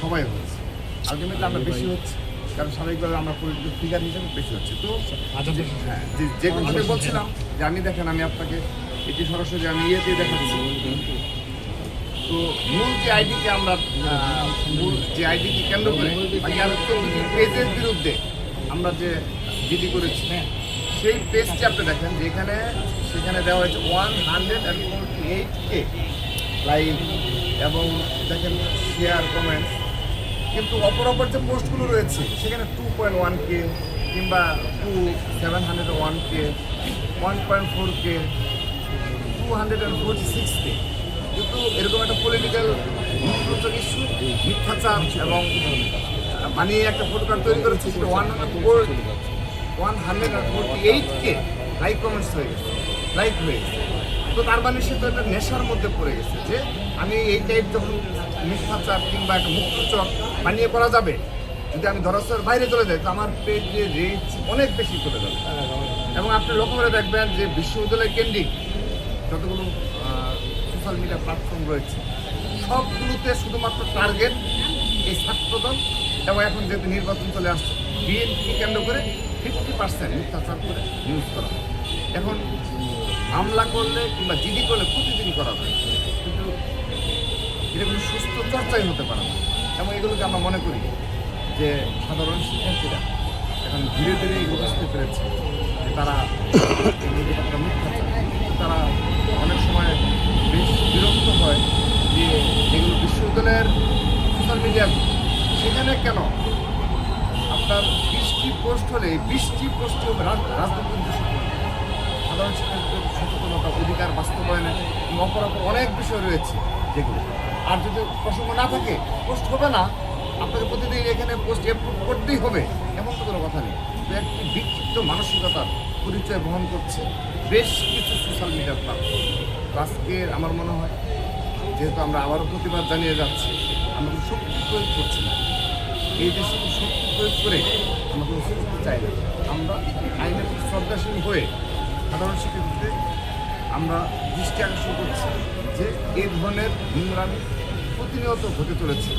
সবাই হচ্ছে আলটিমেটলি আমরা বেশি হচ্ছে কারণ স্বাভাবিকভাবে আমরা পরিচিত ফিগার হিসেবে বেশি হচ্ছে। তো হ্যাঁ যে যে কথাটি বলছিলাম যে আমি দেখেন আমি আপনাকে এটি সরাসরি আমি ইয়েতে দেখাচ্ছি। তো মূল যে আইডিকে আমরা মূল যে আইডিকে কেন্দ্র করে পেজের বিরুদ্ধে আমরা যে জিডি করেছি সেই পেজটি আপনি দেখেন যে এখানে সেখানে দেওয়া হয়েছে one hundred and forty eight K like এবং দেখেন শেয়ার কমেন্ট কিন্তু অপর অপর যে পোস্টগুলো রয়েছে, সেখানে টু পয়েন্ট ওয়ান কে কিংবা two seven hundred one K one point four K two hundred and forty six K কিন্তু এরকম একটা পলিটিক্যাল ইস্যু মিথ্যাচার এবং বানিয়ে একটা ফটোগ্রাফ তৈরি করেছে, সেটা one four one hundred and forty eight K like comments হয়ে গেছে। লাইক হয়ে গেছে। তো তার মানে সে তো একটা নেশার মধ্যে পড়ে গেছে যে আমি এই টাইপ যখন মিথ্যাচার কিংবা একটা মুক্ত চক বানিয়ে করা যাবে, যদি আমি ধরাছোঁয়ার বাইরে চলে যাই, তো আমার পেজের রিচ অনেক বেশি চলে যাবে। এবং আপনি লক্ষ্য করে দেখবেন যে বিশ্ববিদ্যালয় কেন্দ্রিক যতগুলো সোশ্যাল মিডিয়া প্ল্যাটফর্ম রয়েছে, সবগুলোতে শুধুমাত্র টার্গেট এই ছাত্রদল এবং এখন যেহেতু নির্বাচন চলে আসছে, বিএনপি কেন্দ্র করে ফিফটি পার্সেন্ট মিথ্যাচার করে নিউজ করা। এখন হামলা করলে কিংবা জিডি করলে প্রতিদিন করা হয় কিন্তু এটা সুস্থ চর্চাই হতে পারে না। এবং এগুলোকে আমরা মনে করি যে সাধারণ শিক্ষার্থীরা এখন ধীরে ধীরে এগুলো বুঝতে পেরেছে যে তারা তারা অনেক সময় বেশ বিরক্ত হয় যে এগুলো বিশ্ববিদ্যালয়ের সোশ্যাল মিডিয়া সেখানে কেন? আপনার বৃষ্টি পোস্ট হলে বৃষ্টি পোস্ট রাজনৈতিক উদ্দেশ্য করে। সাধারণ শিক্ষার্থীদের সচেতনতা বাস্তবায়নে এবং অপর অপর অনেক বিষয় রয়েছে যেগুলো। আর যদি প্রসঙ্গ না থাকে পোস্ট হবে না। আপনাকে প্রতিদিন এখানে পোস্ট অ্যাপ্রুভ করতেই হবে, এমন তো কোনো কথা নেই। একটি বিক্ষিপ্ত মানসিকতার পরিচয় বহন করছে বেশ কিছু সোশ্যাল মিডিয়া প্ল্যাটফর্ম আজকে আমার মনে হয়, যেহেতু আমরা আবারও প্রতিবাদ জানিয়ে যাচ্ছি, আমরা শক্তি প্রয়োগ করছি না। এই দেশে শক্তি প্রয়োগ করে আমরা কোনো চাই না। আমরা আইনের শ্রদ্ধাশীল হয়ে সাধারণ শিক্ষার্থীদের আমরা দৃষ্টি আকর্ষণ করছি যে এই ধরনের নোংরামি প্রতিনিয়ত ঘটে চলেছে।